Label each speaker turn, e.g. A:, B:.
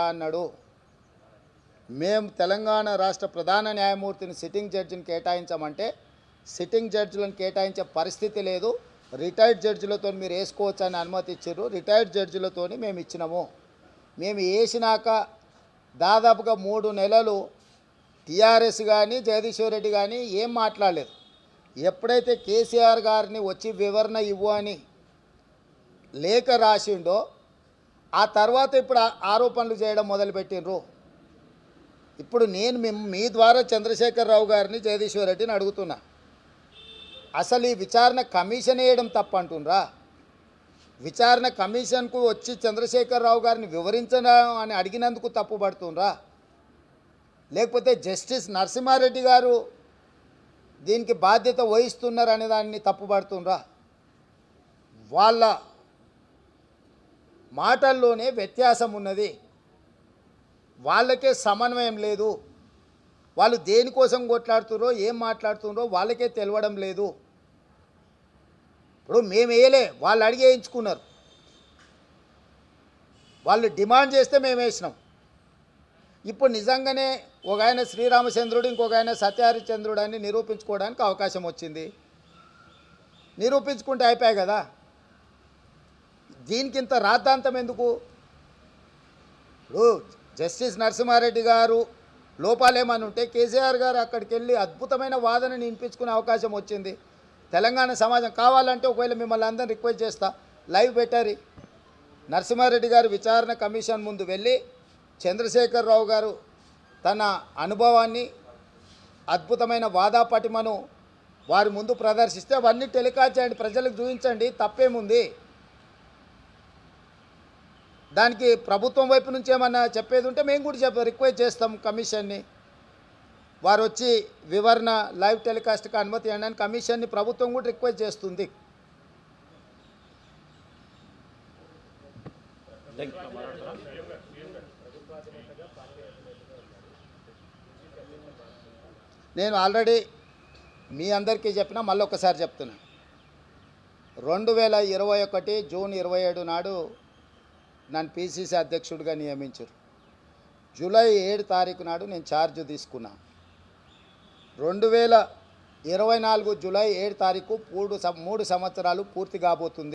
A: అన్నాడు. మేము తెలంగాణ రాష్ట్ర ప్రధాన న్యాయమూర్తిని సిట్టింగ్ జడ్జిని కేటాయించమంటే సిట్టింగ్ జడ్జిలను కేటాయించే పరిస్థితి లేదు. రిటైర్డ్ జడ్జిలతో మీరు వేసుకోవచ్చు అని అనుమతి ఇచ్చారు. రిటైర్డ్ జడ్జిలతో మేము ఇచ్చినాము. మేము వేసినాక దాదాపుగా మూడు నెలలు టీఆర్ఎస్ కానీ జగదీశ్వర్ రెడ్డి కానీ ఏం మాట్లాడలేదు. ఎప్పుడైతే కేసీఆర్ గారిని వచ్చి వివరణ ఇవ్వు అని లేఖ రాసిండో ఆ తర్వాత ఇప్పుడు ఆరోపణలు చేయడం మొదలుపెట్టిండ్రు. ఇప్పుడు నేను మీ ద్వారా చంద్రశేఖరరావు గారిని జగదీశ్వర్ రెడ్డిని అడుగుతున్నా. అసలు ఈ విచారణ కమిషన్ వేయడం తప్పంటుండ్రా? విచారణ కమిషన్కు వచ్చి చంద్రశేఖరరావు గారిని వివరించడం అని అడిగినందుకు తప్పుపడుతుండ్రా? లేకపోతే జస్టిస్ నరసింహారెడ్డి గారు దీనికి బాధ్యత వహిస్తున్నారు అనే దాన్ని తప్పుపడుతుండ్రా? వాళ్ళ మాటల్లోనే వ్యత్యాసం ఉన్నది. వాళ్ళకే సమన్వయం లేదు. వాళ్ళు దేనికోసం కొట్లాడుతున్నారో ఏం మాట్లాడుతున్నారో వాళ్ళకే తెలవడం లేదు. ఇప్పుడు మేము వేయలే వాళ్ళు అడిగేయించుకున్నారు వాళ్ళు డిమాండ్ చేస్తే మేము వేసినాం. ఇప్పుడు నిజంగానే ఒక ఆయన శ్రీరామచంద్రుడు ఇంకొక ఆయన సత్యహరిచంద్రుడు అని నిరూపించుకోవడానికి అవకాశం వచ్చింది. నిరూపించుకుంటే అయిపోయాయి కదా. దీనికి ఇంత రాద్ధాంతం ఎందుకు? ఇప్పుడు జస్టిస్ నరసింహారెడ్డి గారు లోపాలేమని ఉంటే కేసీఆర్ గారు అక్కడికి వెళ్ళి అద్భుతమైన వాదనని వినిపించుకునే అవకాశం వచ్చింది. తెలంగాణ సమాజం కావాలంటే ఒకవేళ మిమ్మల్ని అందరిని రిక్వెస్ట్ చేస్తా. లైవ్ పెట్టారు. నరసింహారెడ్డి గారు విచారణ కమిషన్ ముందు వెళ్ళి చంద్రశేఖరరావు గారు తన అనుభవాన్ని అద్భుతమైన వాదాపటిమను వారి ముందు ప్రదర్శిస్తే అవన్నీ టెలికాస్ట్ చేయండి. ప్రజలకు చూపించండి. తప్పేముంది? దానికి ప్రభుత్వం వైపు నుంచి ఏమన్నా చెప్పేది ఉంటే మేము కూడా చెప్ప రిక్వెస్ట్ చేస్తాం కమిషన్ని. వారు వచ్చి వివరణ లైవ్ టెలికాస్ట్కి అనుమతి ఇవ్వడానికి కమిషన్ని ప్రభుత్వం కూడా రిక్వెస్ట్ చేస్తుంది. నేను ఆల్రెడీ మీ అందరికీ చెప్పిన మళ్ళీ ఒకసారి చెప్తున్నా. రెండు వేల ఇరవై ఒకటి జూన్ ఇరవై ఏడు నాడు నన్ను పిసిసి అధ్యక్షుడిగా నియమించారు. జూలై ఏడు తారీఖు నాడు నేను ఛార్జ్ తీసుకున్నా. రెండు వేల ఇరవై నాలుగు జూలై ఏడు తారీఖు మూడు సం- మూడు సంవత్సరాలు పూర్తి కాబోతుంది.